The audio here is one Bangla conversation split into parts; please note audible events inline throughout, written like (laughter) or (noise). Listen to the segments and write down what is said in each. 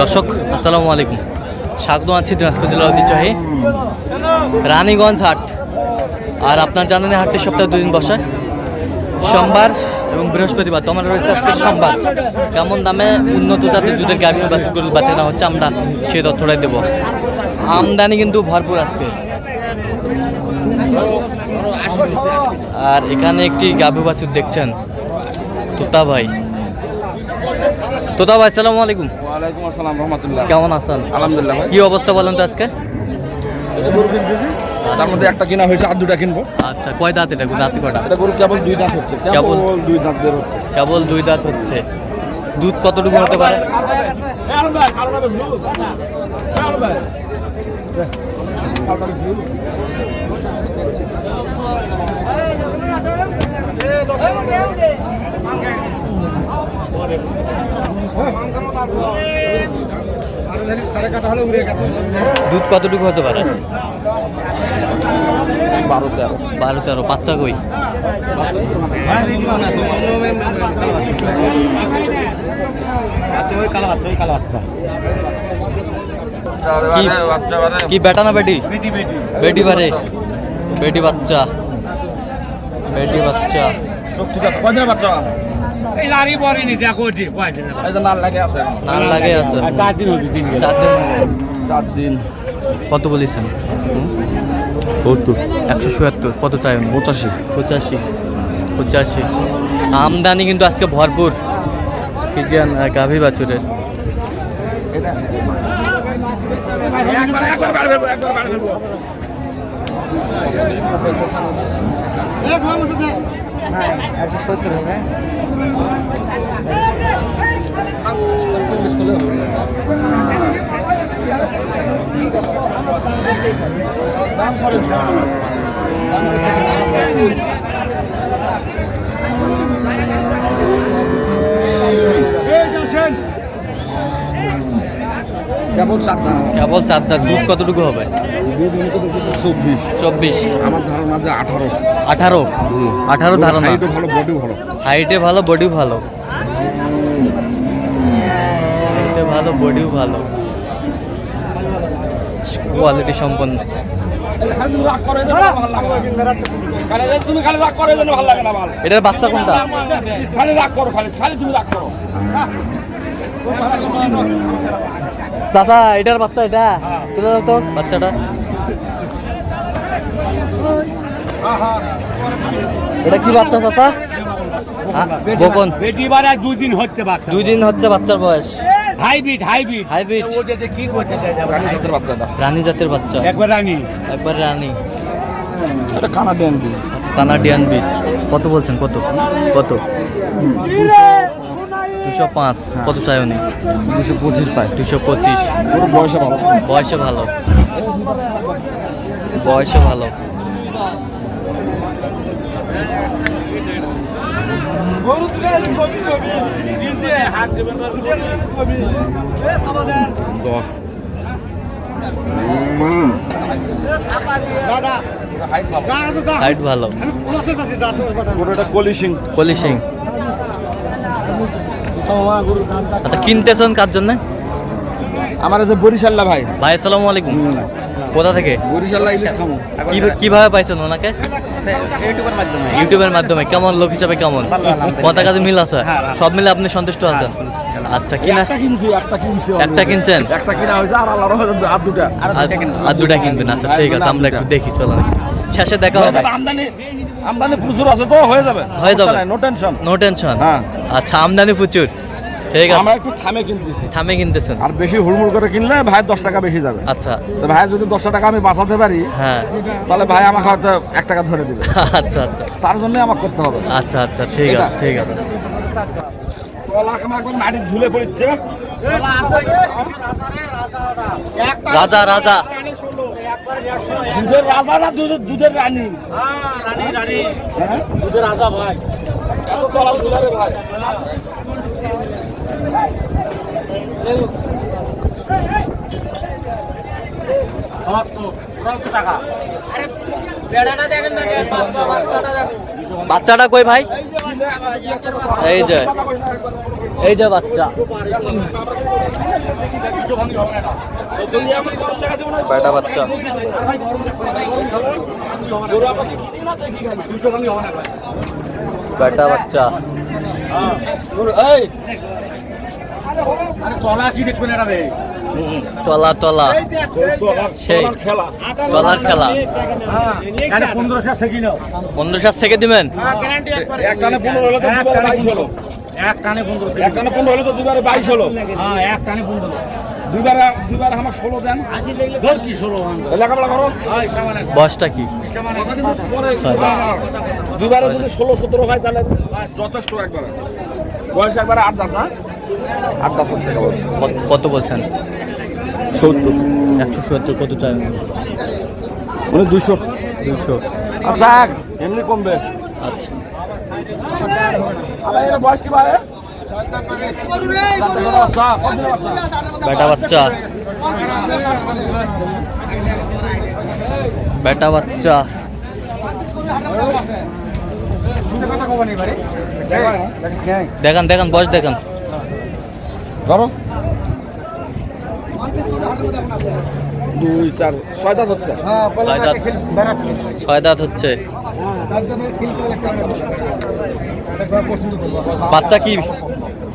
দর্শক, আসসালামু আলাইকুম। স্বাগত আছি দিনাজপুর জেলার ঐতিহ্যবাহী রানীগঞ্জ হাট। আর আপনার জানেন হাটটি সপ্তাহে দুদিন বসে সোমবার এবং বৃহস্পতিবার তোমার রয়েছে আজকে সোমবার। কেমন দামে উন্নত জাতের দুধের গাভী বাছুর বাচ্চাটা হচ্ছে আমরা সেই তথ্যটাই দেবো। আমদানি কিন্তু ভরপুর আজকে। আর এখানে একটি গাভী বাছুর দেখছেন, তোতা ভাই। তোতা ভাই সালামু আলাইকুম। ওয়ালাইকুম আসসালাম রহমতুল্লাহ। কেমন আছেন? আলহামদুলিল্লাহ কি অবস্থা বলেন তো আজকে? গরু কিনতেছি তার মধ্যে একটা কিনা হয়েছে আর দুটা কিনবো। আচ্ছা কয় দাঁত এটা? দাঁত কটা? এটা গরু কেবল দুই দাঁত হচ্ছে। কেবল দুই দাঁত বের হচ্ছে। কেবল দুই দাঁত হচ্ছে। দুধ কতটুকু হতে পারে? দুধ কতটুকু হতে পারে? বারো তেরো। বারো তেরো বাচ্চা কই? কি কি বেটা না বেটি? বেটি বারে বেটি বাচ্চা। বেটি বাচ্চা। বাচ্চা? এই লারি পরেনি দেখো কয়দিন নাল লাগে আছে। নাল লাগে আছে। চার দিন হবি তিন চার দিন চার দিন। কত বলেছেন? সত্তর। একশো চুয়াত্তর কত চাই পঁচাশি। পঁচাশি। পঁচাশি। আমদানি কিন্তু আজকে ভরপুর। ফিজিয়ান গাভী বাছুরের। একবার একবার বাড়ি ফেলব একবার বাড়ি ফেলব কেবল চার দাম কেবল চার দাঁত দুধ কতটুকু হবে? দুধ মনে চব্বিশ। চব্বিশ। আমার ধারণা যে আঠারো। আঠারো? আঠারো ধারণা। হাইটও ভালো বডি ভালো। হাইটে ভালো বডি ভালো। হাইটে ভালো বডিও ভালো। কোয়ালিটি সম্পন্ন। এটার বাচ্চা কোনটা? খালি রাগ করো খালি খালি তুমি রাগ করো। চাচা এটার বাচ্চা এটা? তুলে দাও তো বাচ্চাটা? এটা কি বাচ্চা চাচা? বকন। বেটি বার আর দুই দিন হচ্ছে বাচ্চা দুই দিন হচ্ছে বাচ্চার বয়স। হাইব্রিড। হাইব্রিড হাইব্রিড ও যে কি করছে রানী জাতের বাচ্চাটা রানী জাতের বাচ্চা। একবার রানি। একবার রানী এটা কানাডিয়ান আচ্ছা কানাডিয়ান বিষ কত বলছেন? কত? কত? দুশো পাঁচ। কত চাই উনি? দুশো পঁচিশ চাই। দুশো পঁচিশ। বয়সে ভালো। বয়সে ভালো। বয়সে ভালো। দশ। হাইট ভালো। কলি সিং আচ্ছা কিনতেছেন কার জন্য? আমার আছে বরিশাল্লা ভাই। ভাই আসসালামু আলাইকুম। কোথা থেকে? বরিশাল্লা ইলিশ খামো। কি- কীভাবে পাইছেন ওনাকে? ইউটিউবের মাধ্যমে। ইউটিউবের মাধ্যমে। কেমন লোক হিসাবে কেমন? কথা কাজে মিল আছে? সব মিলে আপনি সন্তুষ্ট আছেন? আচ্ছা কিনা একটা কিনছি একটা কিনছি একটা কিনছেন? একটা কিনা হয়েছে আর আল্লাহর রহমতে আর দুটা। আর- আর দুটা কিনবেন। আচ্ছা ঠিক আছে আমরা একটু দেখি চলো শেষে দেখা হবে। আমদানি আমদানি প্রচুর আছে তো হয়ে যাবে। হয়ে যাবে। নো টেনশন নো টেনশন হ্যাঁ। আচ্ছা আমদানি প্রচুর। ঠিক আছে। আমরা একটু থামে কিনতেছি। থামে কিনতেছেন। আর বেশি হুড়মুড় করে কিনলে ভাই দশ টাকা বেশি যাবে। আচ্ছা। তো ভাই যদি দশ টাকা আমি বাঁচাতে পারি হ্যাঁ। তাহলে ভাই আমাকে হয়তো এক টাকা ধরে দিবে। (laughs) আচ্ছা আচ্ছা। তার জন্য আমাকে করতে হবে। আচ্ছা আচ্ছা ঠিক আছে ঠিক আছে। ঝুলে পড়ছে। রাজা রাজা দুধের রাজা না দুধের দুধের রানী? রানী রানী? দুধের রাজা ভাই বাচ্চাটা কই ভাই? এই যে। এই যে বাচ্চা। বেটা বাচ্চা। বেটা বাচ্চা। তলা কি দেখবেন এটা রে তলা। তলা সেই তলার খেলা। পনেরোশো থেকে দিবেন? এক টানে পনেরো হলে তো দুবারে বাইশ হলো। এক টানে পনেরো দুবারে দুবারে আমার ষোলো দেন। কি ষোলো লেখাপড়া করো। বয়সটা কি। দুবারে যদি ষোলো সতেরো হয় তাহলে যথেষ্ট একবারে। বয়স একবারে আট দাঁত না? আট দাঁত হচ্ছে কত- বলছেন? সত্তর। একশো সত্তর কত চাই মানে দুশো দুশো আচ্ছা এমনি কমবে। আচ্ছা। বয়স কি পারে বেটা বাচ্চা। বেটা বাচ্চা। দেখান দেখান বয়স দেখান। ধরো। দুই চার ছয় দাঁত হচ্ছে। ছয় দাঁত হচ্ছে। বাচ্চা কি?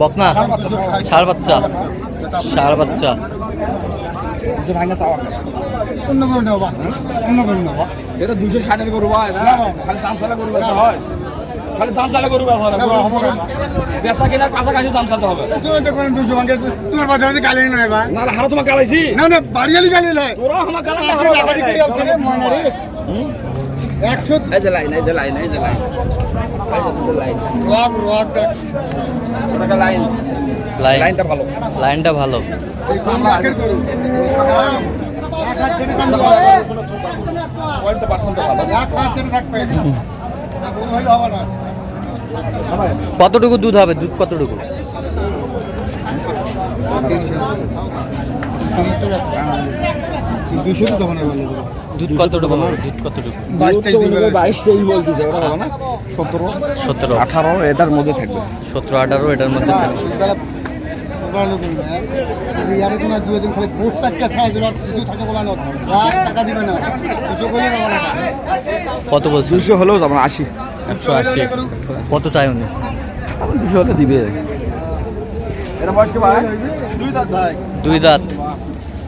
বকনা? ষাড় বাচ্চা। ষাড় বাচ্চা। অন্য করে নেবা অন্য করে নেবা এটা দুশো ষাটের। খালি দাম চালা গরু হয়। খালি দাম চালা গরু বেচা হয়। কেনার কাছাকাছি দাম চালতে হবে। তুই তো কোন দুশো ভাঙে। তোমার বাজারে গালি নয় বা। না হারা তোমার গালাইছি। না না বাড়িয়ালি গালি নয় তোরা আমার গালা একশো এই যে লাইন এই যে লাইন এই যে লাইন। লাইনটা ভালো। লাইনটা ভালো। কতটুকু দুধ হবে? দুধ কতটুকু? দুশো তো তখন দুধ কতটুকু দুধ কতটুকু? বাইশ তেইশ বাইশ তেইশ বলতেছে ওটা হবে না? সতেরো। সতেরো। আঠারো এটার মধ্যে থাকবে। সতেরো আঠারো এটার মধ্যে থাকবে। না। কত বলছে? দুশো হলেও যাব না আশি। একশো আশি। কত? চাই উনি? দুশো হলে দিবে। এটা দুই দাঁত দুই দাঁত।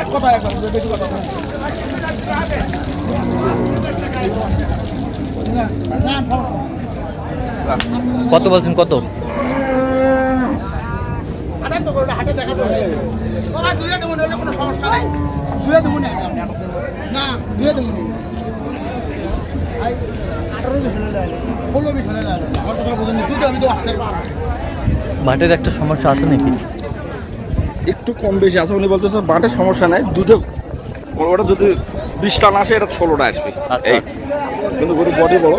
এক কথা এক কথা বেশি কথা না। কত বলছেন কত দুয়ে দেবো না। না দুয়ে দেবো না। বিশ বাটের একটা সমস্যা আছে নাকি? একটু কম বেশি আছে উনি বলতেছে বাটের সমস্যা নাই দুধে ওটা যদি বিশটা না আসে এটা ষোলোটা আসবে। আচ্ছা, কিন্তু গরু বডি বড়।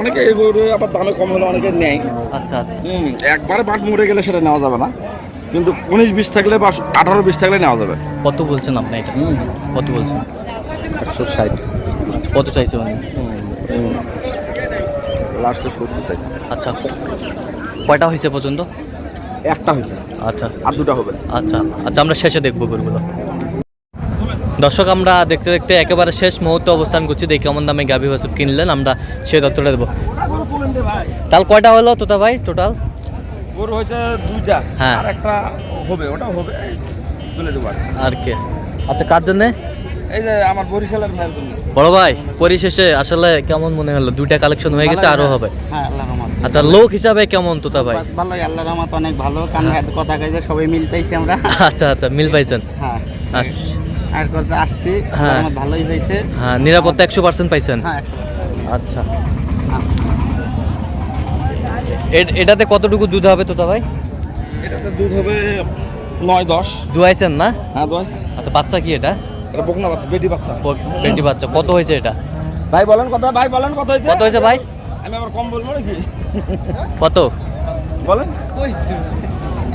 অনেকে এই গরু আবার দামে কম হলে অনেকে নেয়। আচ্ছা আচ্ছা। হুম একবারে বাট মরে গেলে সেটা নেওয়া যাবে না। কিন্তু উনিশ বিশ থাকলে বা আঠারো বিশ থাকলে নেওয়া যাবে। কত বলছেন আপনি এটা? কত বলছেন? একশো ষাট। কত চাইছে উনি? লাস্টে সত্তর চাই। আচ্ছা কয়টা হয়েছে পর্যন্ত? একটা হয়েছে। আচ্ছা। আর দুটা হবে। আচ্ছা আচ্ছা আমরা শেষে দেখব গরুগুলো। দর্শক আমরা দেখতে দেখতে একেবারে শেষ মুহূর্তে অবস্থান করছি। দেখি কেমন দামে গাভী বাছুর কিনলেন। আমরা সেই তথ্যটা দেবো। তাহলে কয়টা হলো তোতা ভাই? টোটাল গরু হয়েছে দুইটা। হ্যাঁ। আর একটা হবে ওটাও হবে তুলে দেবো আর কে। আচ্ছা কার জন্যে? এই যে আমার বরিশালের ভাইয়ের জন্য। বড় ভাই পরিশেষে আসলে কেমন মনে হলো? দুইটা কালেকশন হয়ে গেছে আরও হবে। হ্যাঁ আল্লাহ রহমান আচ্ছা লোক হিসাবে কেমন তোতা ভাই? ভালোই আল্লাহর রহমত অনেক ভালো। হাত কথা কইছে সবাই মিল পাইছি আমরা। আচ্ছা আচ্ছা মিল পাইছেন। হ্যাঁ। আর করতে আসছি। হ্যাঁ। ভালোই হয়েছে। হ্যাঁ নিরাপত্তা একশো পার্সেন্ট পাইছেন। হ্যাঁ আচ্ছা। এটাতে কতটুকু দুধ হবে তোতা ভাই? এটাতে দুধ হবে নয় দশ। দুয়াইছেন না? হ্যাঁ দশ। আচ্ছা বাচ্চা কি এটা? এটা বকনা বাচ্চা বেটি বাচ্চা। পেটি বাচ্চা। কত হয়েছে এটা? ভাই বলেন কত ভাই বলেন কত হয়েছে? কত হয়েছে ভাই? আমি আবার কম বলব নাকি? কত? বলেন।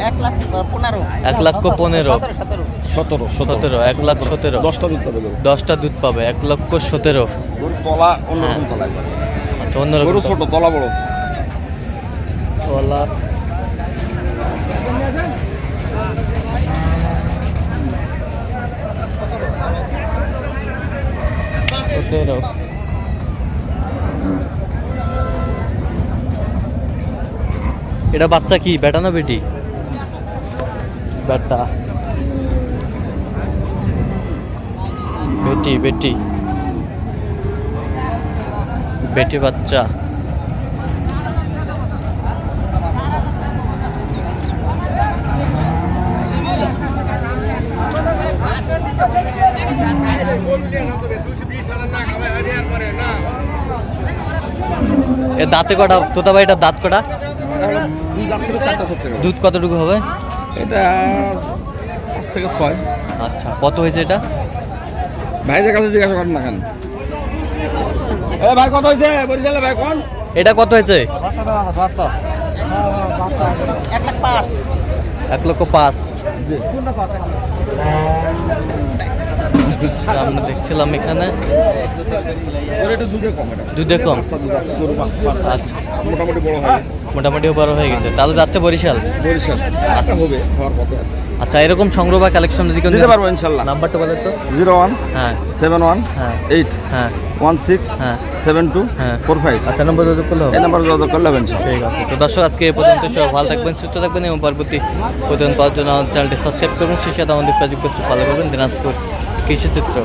এক লাখ পনেরো। এক লক্ষ পনেরো। সতেরো সতেরো। এক লাখ সতেরো। দশটা দুধ পাবে দশটা দুধ পাবে এক লক্ষ সতেরো। তলা অন্যরকম তলা আচ্ছা অন্যরকম ছোট তলা বড়। এটা বাচ্চা কি? বেটা না বেটি? বেটা বেটি বেটি। বেটি বাচ্চা। দাঁতে কটা? তোতা ভাই এটা দাঁত কটা? দুধ কতটুকু হবে? এটা পাঁচ থেকে ছয়। আচ্ছা কত হয়েছে এটা? ভাইদের কাছে জিজ্ঞাসা করেন না কেন? ভাই কত হয়েছে? বরিশালে ভাই কোন? এটা কত হয়েছে? এক লাখ পাঁচ। এক লক্ষ পাঁচ। আমরা দেখছিলাম এখানে। দুধে কম। আচ্ছা। মোটামুটি বড় হয় মোটামুটি বড় হয়ে গেছে। তাহলে যাচ্ছে বরিশাল? বরিশাল। হবে হওয়ার পথে আচ্ছা এরকম সংগ্রহ বা কালেকশন যদি কেউ দিতে নিতে- পারব ইনশাল্লাহ। নাম্বারটা বলেন তো। জিরো ওয়ান হ্যাঁ। সেভেন ওয়ান হ্যাঁ। এইট হ্যাঁ। ওয়ান সিক্স হ্যাঁ। সেভেন টু হ্যাঁ। Four five. আচ্ছা নম্বর যোগাযোগ করলে হবে। এই নাম্বার যোগাযোগ করলে হবে ঠিক আছে। তো দর্শক আজকে এ পর্যন্ত সব ভালো থাকবেন সুস্থ থাকবেন এবং পরবর্তী প্রতিদিন পাওয়ার জন্য চ্যানেলটি সাবস্ক্রাইব করবেন। সেই সাথে আমাদের ফেসবুক পেজটি ফলো করবেন দিনাজপুর কৃষি চিত্র